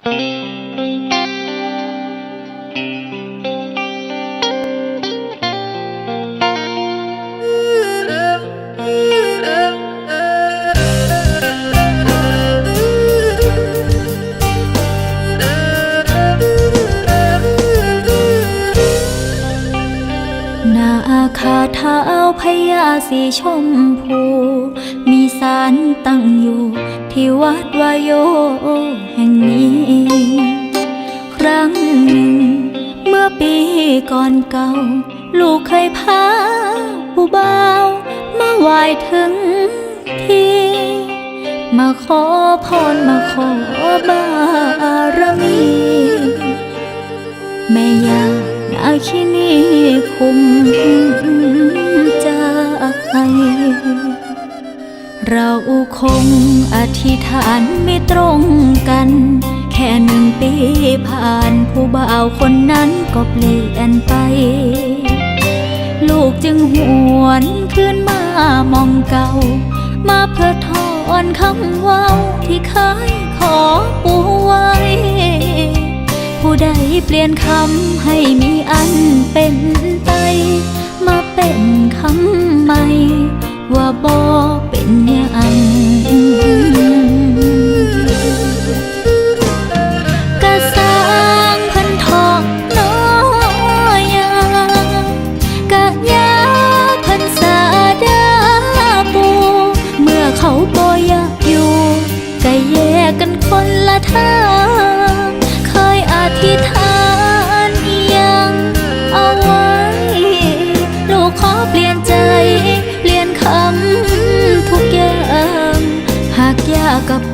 นาคาเท้าพญาสีชมพู มีสารตั้งอยู่ ที่วัดวายโยแห่งนี้ ก่อนเก่า ลูกเคยพาผู้บ่าวมาไหว้ถึงที่ มาขอพรมาขอบารมี แม่ยานาคินีคุ้มใจเราคงอธิษฐานไม่ตรงกัน ผ่านผู้บ่าวคนนั้นก็เปลี่ยนไป ลูกจึงหวนคืนมามองเก่า มาเพื่อทอนคำว่าที่เคยขอปูไว้ ผู้ใดเปลี่ยนคำให้มี cakap